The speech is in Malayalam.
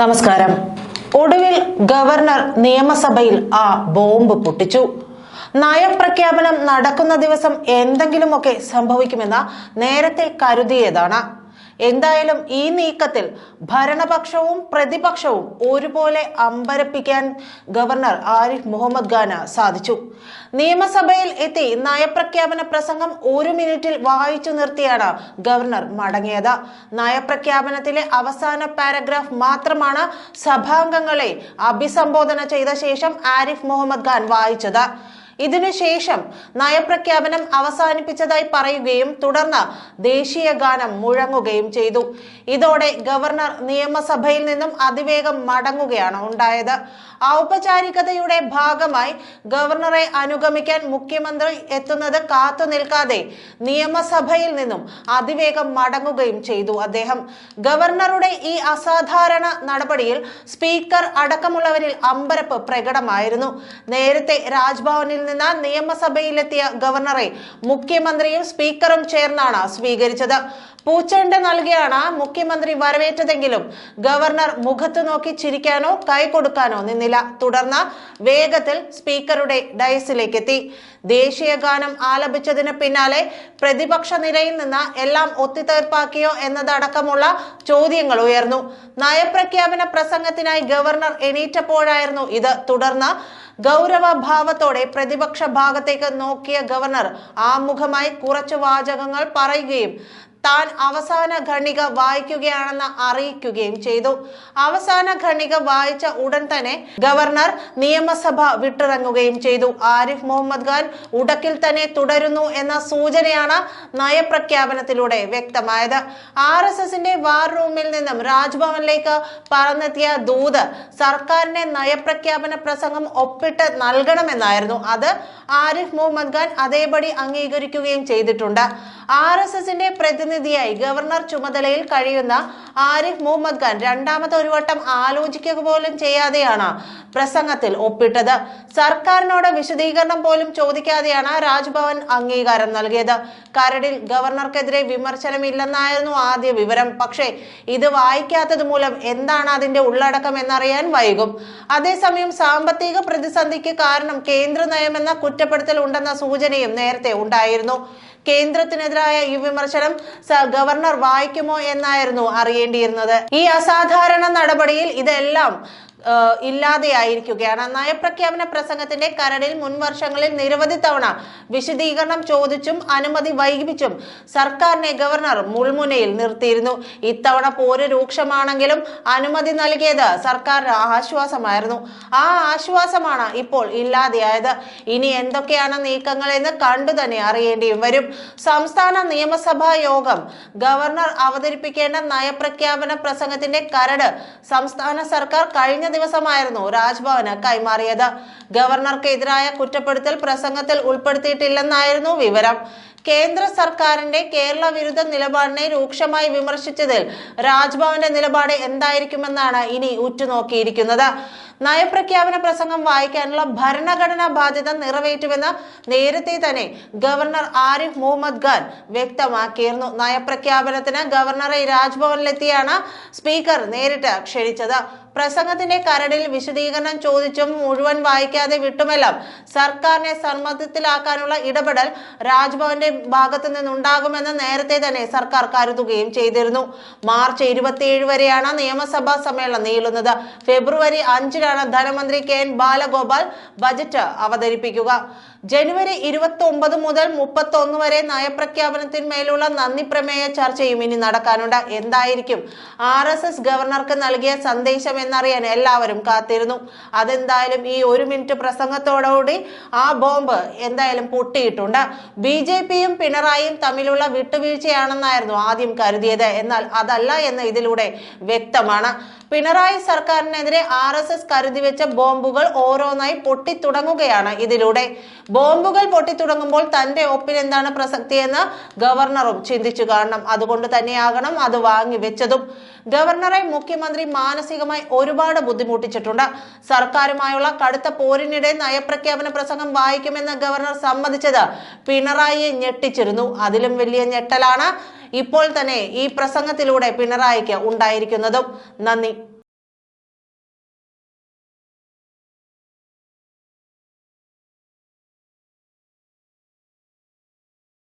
നമസ്കാരം. ഒടുവിൽ ഗവർണർ നിയമസഭയിൽ ആ ബോംബ് പൊട്ടിച്ചു. നയപ്രഖ്യാപനം നടക്കുന്ന ദിവസം എന്തെങ്കിലുമൊക്കെ സംഭവിക്കുമെന്ന നേരത്തെ കരുതിയതാണ്. എന്തായാലും ഈ നീക്കത്തിൽ ഭരണപക്ഷവും പ്രതിപക്ഷവും ഒരുപോലെ അമ്പരപ്പിക്കാൻ ഗവർണർ ആരിഫ് മുഹമ്മദ് ഖാന സാധിച്ചു. നിയമസഭയിൽ എത്തി നയപ്രഖ്യാപന പ്രസംഗം ഒരു മിനിറ്റിൽ വായിച്ചു നിർത്തിയാണ് ഗവർണർ മടങ്ങിയത്. നയപ്രഖ്യാപനത്തിലെ അവസാന പാരഗ്രാഫ് മാത്രമാണ് സഭാംഗങ്ങളെ അഭിസംബോധന ചെയ്ത ശേഷം ആരിഫ് മുഹമ്മദ് ഖാൻ വായിച്ചത്. ഇതിനുശേഷം നയപ്രഖ്യാപനം അവസാനിപ്പിച്ചതായി പറയുകയും തുടർന്ന് ദേശീയ ഗാനം മുഴങ്ങുകയും ചെയ്തു. ഇതോടെ ഗവർണർ നിയമസഭയിൽ നിന്നും അതിവേഗം മടങ്ങുകയാണ് ഉണ്ടായത്. ഔപചാരികതയുടെ ഭാഗമായി ഗവർണറെ അനുഗമിക്കാൻ മുഖ്യമന്ത്രി എത്തുന്നത് കാത്തു നിൽക്കാതെ നിയമസഭയിൽ നിന്നും അതിവേഗം മടങ്ങുകയും ചെയ്തു അദ്ദേഹം. ഗവർണറുടെ ഈ അസാധാരണ നടപടിയിൽ സ്പീക്കർ അടക്കമുള്ളവരിൽ അമ്പരപ്പ് പ്രകടമായിരുന്നു. നേരത്തെ രാജ്ഭവനിൽ നിന്ന് നിയമസഭയിലെത്തിയ ഗവർണറെ മുഖ്യമന്ത്രിയും സ്പീക്കറും ചേർന്നാണ് സ്വീകരിച്ചത്. പൂച്ചണ്ട നൽകിയാണ് മുഖ്യമന്ത്രി വരവേറ്റതെങ്കിലും ഗവർണർ മുഖത്ത് നോക്കി ചിരിക്കാനോ കൈ കൊടുക്കാനോ നിന്നില്ല. തുടർന്ന് വേഗത്തിൽ സ്പീക്കറുടെ ഡയസിലേക്ക് എത്തി ദേശീയ ഗാനം ആലപിച്ചതിന് പിന്നാലെ പ്രതിപക്ഷ നിരയിൽ നിന്ന് എല്ലാം ഒത്തുതീർപ്പാക്കിയോ എന്നതടക്കമുള്ള ചോദ്യങ്ങൾ ഉയർന്നു. നയപ്രഖ്യാപന പ്രസംഗത്തിനായി ഗവർണർ എണീറ്റപ്പോഴായിരുന്നു ഇത്. തുടർന്ന് ഗൗരവഭാവത്തോടെ പ്രതിപക്ഷ ഭാഗത്തേക്ക് നോക്കിയ ഗവർണർ ആമുഖമായി കുറച്ച് വാചകങ്ങൾ പറയുകയും താൻ അവസാന ഖണ്ഡിക വായിക്കുകയാണെന്ന് അറിയിക്കുകയും ചെയ്തു. അവസാന ഖണ്ഡിക വായിച്ച ഉടൻ തന്നെ ഗവർണർ നിയമസഭ വിട്ടിറങ്ങുകയും ചെയ്തു. ആരിഫ് മുഹമ്മദ് ഖാൻ ഉടക്കിൽ തന്നെ തുടരുന്നു എന്ന സൂചനയാണ് നയപ്രഖ്യാപനത്തിലൂടെ വ്യക്തമായത്. ആർ എസ് എസിന്റെ വാർ റൂമിൽ നിന്നും രാജ്ഭവനിലേക്ക് പറന്നെത്തിയ ദൂത് സർക്കാരിന്റെ നയപ്രഖ്യാപന പ്രസംഗം ഒപ്പിട്ട് നൽകണമെന്നായിരുന്നു. അത് ആരിഫ് മുഹമ്മദ് ഖാൻ അതേപടി അംഗീകരിക്കുകയും ചെയ്തിട്ടുണ്ട്. ആർ എസ് എസിന്റെ പ്രതിനിധിയായി ഗവർണർ ചുമതലയിൽ കഴിയുന്ന ആരിഫ് മുഹമ്മദ് ഖാൻ രണ്ടാമത്തെ ഒരു വട്ടം ആലോചിക്കുക പോലും ചെയ്യാതെയാണ് പ്രസംഗത്തിൽ ഒപ്പിട്ടത്. സർക്കാരിനോട് വിശദീകരണം പോലും ചോദിക്കാതെയാണ് രാജ്ഭവൻ അംഗീകാരം നൽകിയത്. കരടിൽ ഗവർണർക്കെതിരെ വിമർശനമില്ലെന്നായിരുന്നു ആദ്യ വിവരം. പക്ഷേ ഇത് വായിക്കാത്തത് മൂലം എന്താണ് അതിന്റെ ഉള്ളടക്കം എന്നറിയാൻ വൈകും. അതേസമയം സാമ്പത്തിക പ്രതിസന്ധിക്ക് കാരണം കേന്ദ്ര നയമെന്ന കുറ്റപ്പെടുത്തൽ ഉണ്ടെന്ന സൂചനയും നേരത്തെ ഉണ്ടായിരുന്നു. കേന്ദ്രത്തിനെതിരായ ഈ വിമർശനം ഗവർണർ വായിക്കുമോ എന്നായിരുന്നു അറിയേണ്ടിയിരുന്നത്. ഈ അസാധാരണ നടപടിയിൽ ഇതെല്ലാം ഇല്ലാതെയായിരിക്കുകയാണ്. നയപ്രഖ്യാപന പ്രസംഗത്തിന്റെ കരടിൽ മുൻ വർഷങ്ങളിൽ നിരവധി തവണ വിശദീകരണം ചോദിച്ചും അനുമതി വൈകിപ്പിച്ചും സർക്കാരിനെ ഗവർണർ മുൾമുനയിൽ നിർത്തിയിരുന്നു. ഇത്തവണ പോര് രൂക്ഷമാണെങ്കിലും അനുമതി നൽകിയത് സർക്കാരിന് ആശ്വാസമായിരുന്നു. ആ ആശ്വാസമാണ് ഇപ്പോൾ ഇല്ലാതെയായത്. ഇനി എന്തൊക്കെയാണ് നീക്കങ്ങൾ എന്ന് കണ്ടു തന്നെ അറിയേണ്ടിയും വരും. സംസ്ഥാന നിയമസഭാ യോഗം ഗവർണർ അവതരിപ്പിക്കേണ്ട നയപ്രഖ്യാപന പ്രസംഗത്തിന്റെ കരട് സംസ്ഥാന സർക്കാർ കഴിഞ്ഞ ദിവസമായിരുന്നു രാജ്ഭവന് കൈമാറിയത്. ഗവർണർക്കെതിരായ കുറ്റപ്പെടുത്തൽ പ്രസംഗത്തിൽ ഉൾപ്പെടുത്തിയിട്ടില്ലെന്നായിരുന്നു വിവരം. കേന്ദ്ര സർക്കാരിന്റെ കേരള വിരുദ്ധ നിലപാടിനെ രൂക്ഷമായി വിമർശിച്ചതിൽ രാജ്ഭവന്റെ നിലപാട് എന്തായിരിക്കുമെന്നാണ് ഇനി ഉറ്റുനോക്കിയിരിക്കുന്നത്. നയപ്രഖ്യാപന പ്രസംഗം വായിക്കാനുള്ള ഭരണഘടനാ ബാധ്യത നിറവേറ്റുമെന്ന് നേരത്തെ തന്നെ ഗവർണർ ആരിഫ് മുഹമ്മദ് ഖാൻ വ്യക്തമാക്കിയിരുന്നു. നയപ്രഖ്യാപനത്തിന് ഗവർണറെ രാജ്ഭവനിലെത്തിയാണ് സ്പീക്കർ നേരിട്ട് ക്ഷണിച്ചത്. പ്രസംഗത്തിന്റെ കരടിൽ വിശദീകരണം ചോദിച്ചും മുഴുവൻ വായിക്കാതെ വിട്ടുമെല്ലാം സർക്കാരിനെ സമ്മർദ്ദത്തിലാക്കാനുള്ള ഇടപെടൽ രാജ്ഭവന്റെ ഭാഗത്തു നിന്നുണ്ടാകുമെന്ന് നേരത്തെ തന്നെ സർക്കാർ കരുതുകയും ചെയ്തിരുന്നു. മാർച്ച് ഇരുപത്തിയേഴ് വരെയാണ് നിയമസഭാ സമ്മേളനം നീളുന്നത്. ഫെബ്രുവരി അഞ്ചിനാണ് ധനമന്ത്രി കെ എൻ ബാലഗോപാൽ ബജറ്റ് അവതരിപ്പിക്കുക. ജനുവരി ഇരുപത്തി ഒമ്പത് മുതൽ മുപ്പത്തി ഒന്ന് വരെ നയപ്രഖ്യാപനത്തിന്മേലുള്ള നന്ദി പ്രമേയ ചർച്ചയും ഇനി നടക്കാനുണ്ട്. എന്തായിരിക്കും? ആർ എസ് എസ് ഗവർണർക്ക് നൽകിയ സന്ദേശം എന്നറിയാൻ എല്ലാവരും കാത്തിരുന്നു. അതെന്തായാലും ഈ ഒരു മിനിറ്റ് പ്രസംഗത്തോടുകൂടി ആ ബോംബ് എന്തായാലും പൊട്ടിയിട്ടുണ്ട്. ബി ജെ പിയും പിണറായിയും തമ്മിലുള്ള വിട്ടുവീഴ്ചയാണെന്നായിരുന്നു ആദ്യം കരുതിയത്. എന്നാൽ അതല്ല എന്ന് ഇതിലൂടെ വ്യക്തമാണ്. പിണറായി സർക്കാരിനെതിരെ ആർ എസ് എസ് കരുതിവെച്ച ബോംബുകൾ ഓരോന്നായി പൊട്ടിത്തുടങ്ങുകയാണ് ഇതിലൂടെ. ബോംബുകൾ പൊട്ടിത്തുടങ്ങുമ്പോൾ തന്റെ ഒപ്പിന് എന്താണ് പ്രസക്തിയെന്ന് ഗവർണറും ചിന്തിച്ചു കാണണം. അതുകൊണ്ട് തന്നെയാകണം അത് വാങ്ങി വെച്ചതും. ഗവർണറെ മുഖ്യമന്ത്രി മാനസികമായി ഒരുപാട് ബുദ്ധിമുട്ടിച്ചിട്ടുണ്ട്. സർക്കാരുമായുള്ള കടുത്ത പോരിനിടെ നയപ്രഖ്യാപന പ്രസംഗം വായിക്കുമെന്ന് ഗവർണർ സമ്മതിച്ചത് പിണറായിയെ ഞെട്ടിച്ചിരുന്നു. അതിലും വലിയ ഞെട്ടലാണ് ഇപ്പോൾ തന്നെ ഈ പ്രസംഗത്തിലൂടെ പിണറായിക്ക് ഉണ്ടായിരിക്കുന്നതും നന്ദി.